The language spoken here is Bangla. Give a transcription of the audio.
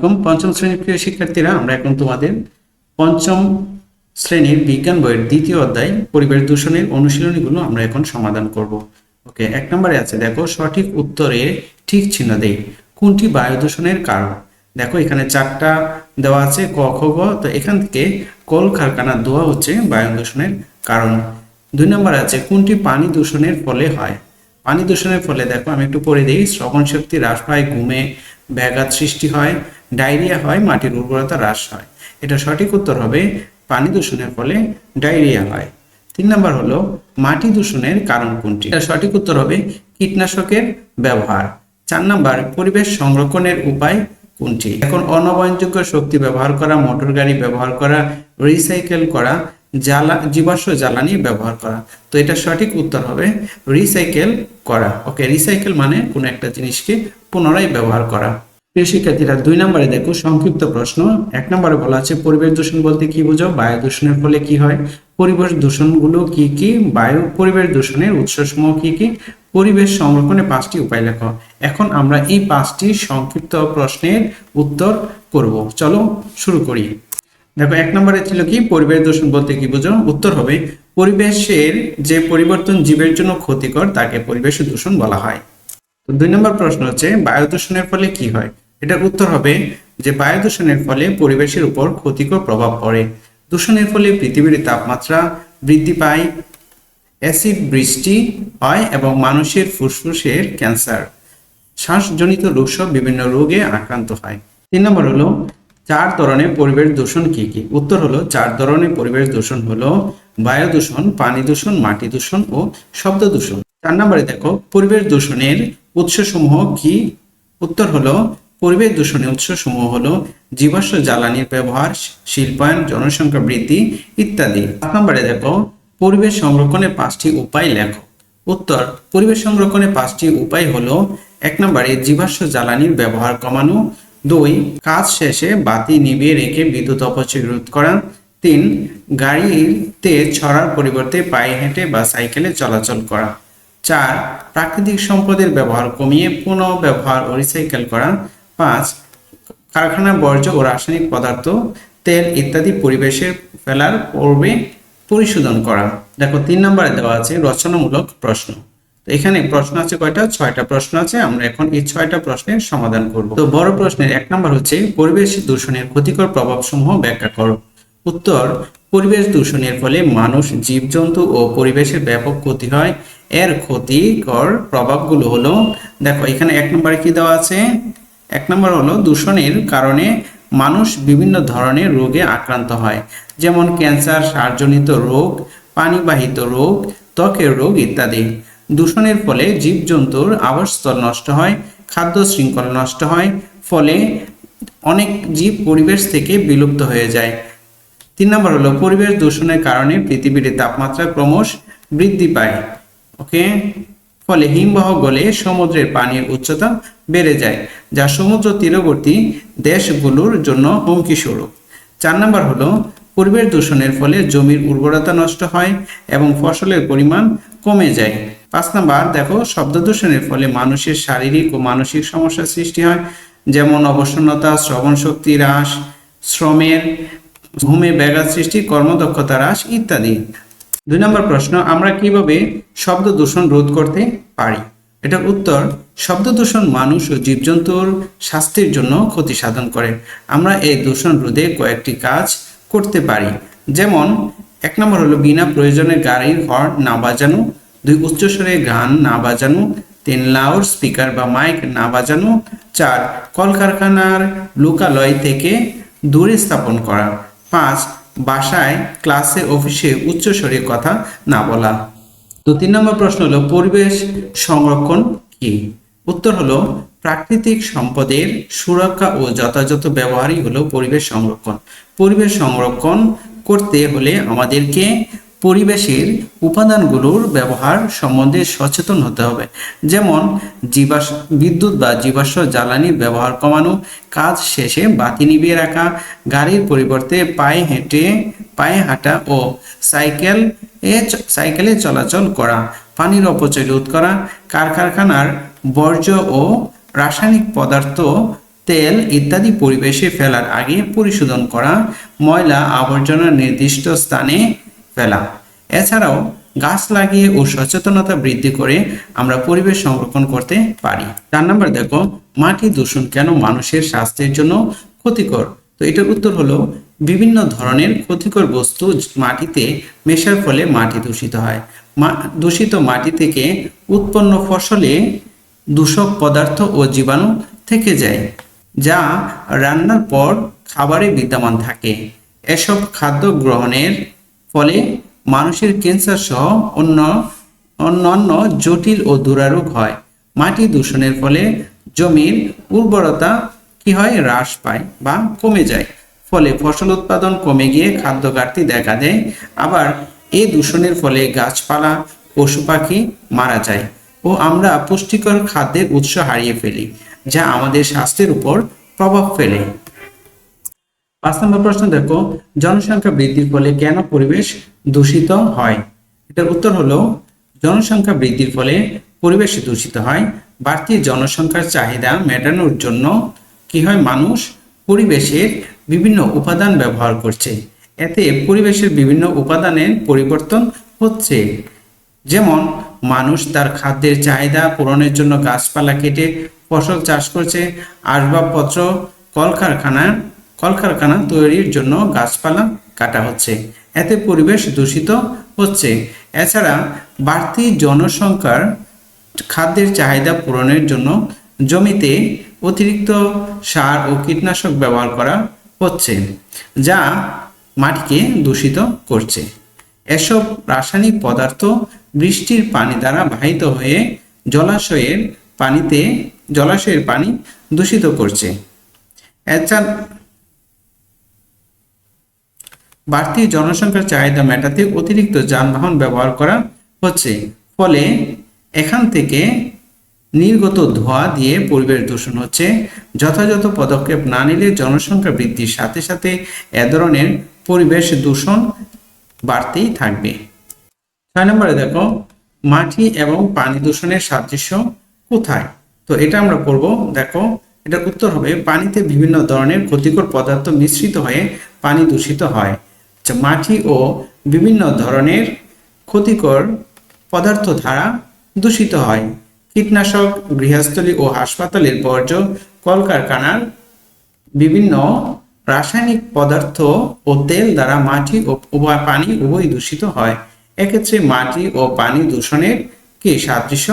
আলাইকুম পঞ্চম শ্রেণির প্রিয় শিক্ষার্থীরা, আমরা এখন তোমাদের পঞ্চম শ্রেণির বিজ্ঞান বইয়ের দ্বিতীয় অধ্যায়, পরিবেশ দূষণের অনুশীলনীগুলো আমরা এখন সমাধান করব। ওকে, এক নম্বরে আছে, দেখো, সঠিক উত্তরে ঠিক চিহ্ন দেই। কোনটি বায়ু দূষণের কারণ? দেখো, এখানে চারটা দেওয়া আছে, ক, খ, গ, তো এখান থেকে কলকারখানার ধোয়া হচ্ছে বায়ু দূষণের কারণ। দুই নম্বরে আছে, কোনটি পানি দূষণের ফলে হয়? পানি দূষণের ফলে, দেখো, আমি একটু পড়ে দিই, শ্রবণ শক্তি হ্রাস পায়, ঘুমে ব্যাঘাত সৃষ্টি হয় ডায়রিয়া হয়, মাটির উর্বরতা হ্রাস হয়। এটা সঠিক উত্তর হবে, পানি দূষণের ফলে ডায়রিয়া হয়। তিন নম্বর হলো, মাটি দূষণের কারণ কোনটি? এটা সঠিক উত্তর হবে, কীটনাশকের ব্যবহার। চার নম্বর, পরিবেশ সংরক্ষণের উপায় কোনটি? এখন অনবায়নযোগ্য শক্তি ব্যবহার করা, মোটর গাড়ি ব্যবহার করা, রিসাইকেল করা, জ্বালা, জীবাশ্ম জ্বালানি ব্যবহার করা। তো এটা সঠিক উত্তর হবে, রিসাইকেল করা। ওকে, রিসাইকেল মানে কোনো একটা জিনিসকে পুনরায় ব্যবহার করা। প্রিয় শিক্ষার্থীরা, দুই নম্বরে দেখো সংক্ষিপ্ত প্রশ্ন। এক নম্বরে বলা আছে, পরিবেশ দূষণ বলতে কি বুঝো? বায়ু দূষণের ফলে কি হয়? পরিবেশ দূষণগুলো কি কি? বায়ু, পরিবেশ দূষণের উৎসসমূহ কি কি? পরিবেশ সংরক্ষণে পাঁচটি উপায় লেখো। এখন আমরা এই পাঁচটি সংক্ষিপ্ত প্রশ্নের উত্তর করব। চলো শুরু করি। দেখো, এক নম্বরে ছিল কি? পরিবেশ দূষণ বলতে কি বুঝো? উত্তর হবে, পরিবেশের যে পরিবর্তন জীবের জন্য ক্ষতিকর, তাকে পরিবেশ দূষণ বলা হয়। দুই নম্বর প্রশ্ন হচ্ছে, বায়ু দূষণের ফলে কি হয়? এটার উত্তর হবে যে বায়ু দূষণের ফলে পরিবেশের উপর ক্ষতিকর প্রভাব পড়ে। দূষণের ফলে পৃথিবীর তাপমাত্রা বৃদ্ধি পায়, অ্যাসিড বৃষ্টি হয় এবং মানুষের ফুসফুসের ক্যান্সার। শ্বাসজনিত রোগসহ বিভিন্ন রোগে আক্রান্ত হয়। তিন নম্বর হলো, চার ধরনের পরিবেশ দূষণ কি কি? উত্তর হলো, চার ধরনের পরিবেশ দূষণ হলো বায়ু দূষণ, পানি দূষণ, মাটি দূষণ ও শব্দ দূষণ। চার নম্বরে দেখো, পরিবেশ দূষণের উৎসসমূহ কি? উত্তর হলো পরিবেশ দূষণের উৎসসমূহ হল জীবাশ্ম জ্বালানির ব্যবহার, শিল্পায়ন, জনসংখ্যা বৃদ্ধি ইত্যাদি। পাঁচ নম্বরে দেখো, পরিবেশ সংরক্ষণের পাঁচটি উপায় লেখো। উত্তর, পরিবেশ সংরক্ষণের পাঁচটি উপায় হলো, এক নম্বরে জীবাশ্ম জ্বালানির ব্যবহার কমানো। দুই, কাজ শেষে বাতি নিভিয়ে রেখে বিদ্যুৎ অপচয় রোধ করা। তিন গাড়িতে ছড়ার পরিবর্তে পায়ে হেঁটে বা সাইকেলে চলাচল করা। চার, প্রাকৃতিক সম্পদের ব্যবহার কমিয়ে পুনঃ ব্যবহার ও রিসাইকেল করা। পাঁচ কারখানা বর্জ্য ও রাসায়নিক পদার্থ, তেল ইত্যাদি পরিবেশের ফেলার পূর্বে পরিশোধন করা। দেখো, তিন নম্বরে দেওয়া আছে রচনামূলক প্রশ্ন। তো এখানে প্রশ্ন আছে কয়টা? ছয়টা প্রশ্ন আছে। আমরা এখন এই ছয়টা প্রশ্নের সমাধান করব। তো বড় প্রশ্নের এক নম্বর হচ্ছে, পরিবেশ দূষণের ক্ষতিকর প্রভাব সমূহ ব্যাখ্যা করো। উত্তর, পরিবেশ দূষণের ফলে মানুষ, জীবজন্তু ও পরিবেশের ব্যাপক ক্ষতি হয়। এর ক্ষতিকর প্রভাবগুলো হলো, দেখো, এখানে এক নম্বরে কি দেওয়া আছে? এক নম্বর হলো দূষণের কারণে মানুষ বিভিন্ন ধরনের রোগে আক্রান্ত হয়, যেমন ক্যান্সার, সারজনিত রোগ, পানিবাহিত রোগ, ত্বকের রোগ ইত্যাদি। দূষণের ফলে জীবজন্তুর আবাসস্থল নষ্ট হয়, খাদ্য শৃঙ্খল নষ্ট হয়, ফলে অনেক জীব পরিবেশ থেকে বিলুপ্ত হয়ে যায়। তিন নম্বর হলো পরিবেশ দূষণের কারণে পৃথিবীর তাপমাত্রা ক্রমশ বৃদ্ধি পায়। ওকে? ফলে হিমবাহ গলে সমুদ্রের পানির উচ্চতা বেড়ে যায়, যা সমুদ্র তীরবর্তী দেশগুলোর জন্য হুমকি স্বরূপ চার নম্বর হলো পরিবেশ দূষণের ফলে জমির উর্বরতা নষ্ট হয় এবং ফসলের পরিমাণ কমে যায়। পাঁচ নাম্বার, দেখো, শব্দ দূষণের ফলে মানুষের শারীরিক ও মানসিক সমস্যার সৃষ্টি হয়, যেমন অবসন্নতা, শ্রবণ শক্তি হ্রাস, শ্রমের, ঘুমে ব্যাঘাত সৃষ্টি, কর্মদক্ষতা হ্রাস ইত্যাদি। দুই নম্বর প্রশ্ন, আমরা কীভাবে শব্দ দূষণ রোধ করতে পারি? এটার উত্তর, শব্দ দূষণ মানুষ ও জীবজন্তুর স্বাস্থ্যের জন্য ক্ষতি সাধন করে। আমরা এই দূষণ রোধে কয়েকটি কাজ করতে পারি। যেমন, এক নম্বর হলো বিনা প্রয়োজনে গাড়ির হর্ন না বাজানো, দুই উচ্চস্বরে গান না বাজানো, তিন লাউড স্পিকার বা মাইক না বাজানো, চার কলকারখানার লোকালয় থেকে দূরে স্থাপন করা, পাঁচ বাসায় ক্লাসে, অফিসে উচ্চস্বরে কথা না বলা। তো তিন নম্বর প্রশ্ন হলো, পরিবেশ সংরক্ষণ কি? উত্তর হলো, প্রাকৃতিক সম্পদের সুরক্ষা ও যথাযথ ব্যবহারই হলো পরিবেশ সংরক্ষণ। পরিবেশ সংরক্ষণ করতে হলে আমাদেরকে পরিবেশের উপাদানগুলোর ব্যবহার সম্বন্ধে সচেতন হতে হবে। যেমন জীবাশ বিদ্যুৎ বা জীবাশ্ম জ্বালানির ব্যবহার কমানো, কাজ শেষে বাতি নিভিয়ে রাখা, গাড়ির পরিবর্তে পায়ে হেঁটে, পায়ে হাঁটা ও সাইকেল এ সাইকেলে চলাচল করা, পানির অপচয় রোধ করা, কারখানার বর্জ্য ও রাসায়নিক পদার্থ, তেল ইত্যাদি পরিবেশে ফেলার আগে পরিশোধন করা ময়লা আবর্জনা নির্দিষ্ট স্থানে ফেলা। এছাড়াও গাছ লাগিয়ে ও সচেতনতা বৃদ্ধি করে আমরা পরিবেশ সংরক্ষণ করতে পারি। চার নম্বর দেখো, মাটি দূষণ কেন মানুষের স্বাস্থ্যের জন্য ক্ষতিকর? তো এটার উত্তর হলো, বিভিন্ন ধরনের ক্ষতিকর বস্তু মাটিতে মেশার ফলে মাটি দূষিত হয়। দূষিত মাটি থেকে উৎপন্ন ফসলে দূষক পদার্থ ও জীবাণু থেকে যায়, যা রান্নার পর খাবারে বিদ্যমান থাকে। এসব খাদ্য গ্রহণের ফলে মানুষের ক্যান্সার সহ অন্য, অন্যান্য জটিল ও দুরারোগ হয়। মাটি দূষণের ফলে জমির উর্বরতা কি হয়? হ্রাস পায় বা কমে যায়। ফলে ফসল উৎপাদন কমে গিয়ে খাদ্য ঘাটতি দেখা দেয়। আবার এই দূষণের ফলে গাছপালা, পশু পাখি মারা যায় ও আমরা পুষ্টিকর খাদ্যের উৎস হারিয়ে ফেলি, যা আমাদের স্বাস্থ্যের উপর প্রভাব ফেলে। পাঁচ নম্বর প্রশ্ন দেখো, জনসংখ্যা বৃদ্ধির ফলে কেন পরিবেশ দূষিত হয়? এটার উত্তর হলো, জনসংখ্যা বৃদ্ধির ফলে পরিবেশ দূষিত হয়। বাড়তি জনসংখ্যার চাহিদা মেটানোর জন্য কি হয় মানুষ পরিবেশের বিভিন্ন উপাদান ব্যবহার করছে। এতে পরিবেশের বিভিন্ন উপাদানের পরিবর্তন হচ্ছে। যেমন, মানুষ তার খাদ্যের চাহিদা পূরণের জন্য গাছপালা কেটে ফসল চাষ করছে, আসবাবপত্র, কলকারখানা কলকারখানা তৈরির জন্য গাছপালা কাটা হচ্ছে। এতে পরিবেশ দূষিত হচ্ছে। এছাড়া বাড়তি জনসংখ্যার খাদ্যের চাহিদা পূরণের জন্য জমিতে অতিরিক্ত সার ও কীটনাশক ব্যবহার করা হচ্ছে, যা মাটিকে দূষিত করছে। এসব রাসায়নিক পদার্থ বৃষ্টির পানি দ্বারা বাহিত হয়ে জলাশয়ের পানিতে জলাশয়ের পানি দূষিত করছে। এছাড়া বাড়তি জনসংখ্যার চাহিদা মেটাতে অতিরিক্ত যানবাহন ব্যবহার করা হচ্ছে। ফলে এখান থেকে নির্গত ধোঁয়া দিয়ে পরিবেশ দূষণ হচ্ছে। যথাযথ পদক্ষেপ না নিলে জনসংখ্যা বৃদ্ধির সাথে সাথে এ ধরনের পরিবেশ দূষণ বাড়তেই থাকবে। ছয় নম্বরে দেখো, মাটি এবং পানি দূষণের সাদৃশ্য কোথায়? তো এটা আমরা পড়ব। দেখো, এটার উত্তর হবে, পানিতে বিভিন্ন ধরনের ক্ষতিকর পদার্থ মিশ্রিত হয়ে পানি দূষিত হয়। মাটি ও বিভিন্ন ধরনের ক্ষতিকর পদার্থ দ্বারা দূষিত হয়। কীটনাশক, গৃহস্থলী ও হাসপাতালের বর্জ্য, কলকারখানার বিভিন্ন রাসায়নিক পদার্থ ও তেল দ্বারা মাটি ও পানি উভয় দূষিত হয়। এক্ষেত্রে মাটি ও পানি দূষণের কি সাদৃশ্য?